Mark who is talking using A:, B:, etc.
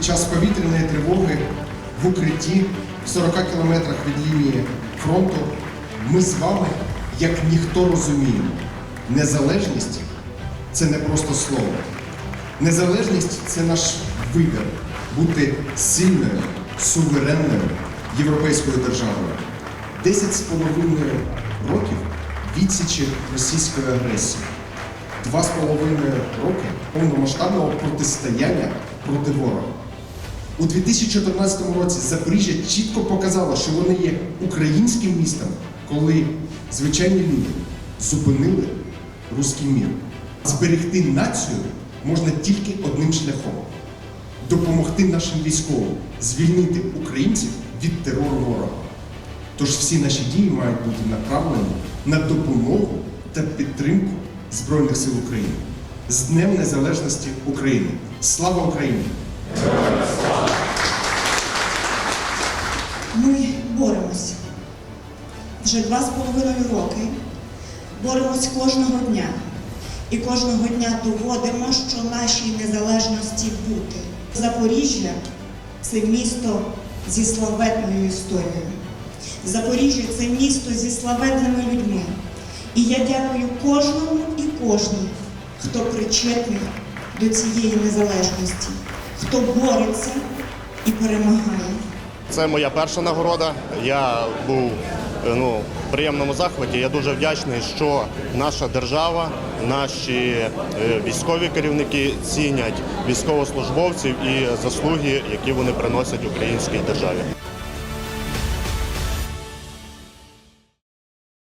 A: під час повітряної тривоги в укритті в 40 кілометрах від лінії фронту, ми з вами, як ніхто розуміємо, незалежність це не просто слово. Незалежність це наш вибір бути сильною, суверенною європейською державою. Десять з половиною років відсічі російської агресії. Два з половиною роки повномасштабного протистояння проти ворога. У 2014 році Запоріжжя чітко показало, що вони є українським містом, коли звичайні люди зупинили руський мір. Зберегти націю можна тільки одним шляхом допомогти нашим військовим звільнити українців від терору ворога. Тож всі наші дії мають бути направлені на допомогу та підтримку Збройних сил України з Днем Незалежності України. Слава Україні!
B: Ми боремося. Вже два з половиною роки боремось кожного дня. І кожного дня доводимо, що нашій незалежності бути. Запоріжжя це місто зі славетною історією. Запоріжжя це місто зі славетними людьми. І я дякую кожному і кожній, хто причетний до цієї незалежності, хто бореться і перемагає.
C: Це моя перша нагорода. Я був е, ну, в приємному захваті. Я дуже вдячний, що наша держава, наші е, військові керівники цінять військовослужбовців і заслуги, які вони приносять українській державі.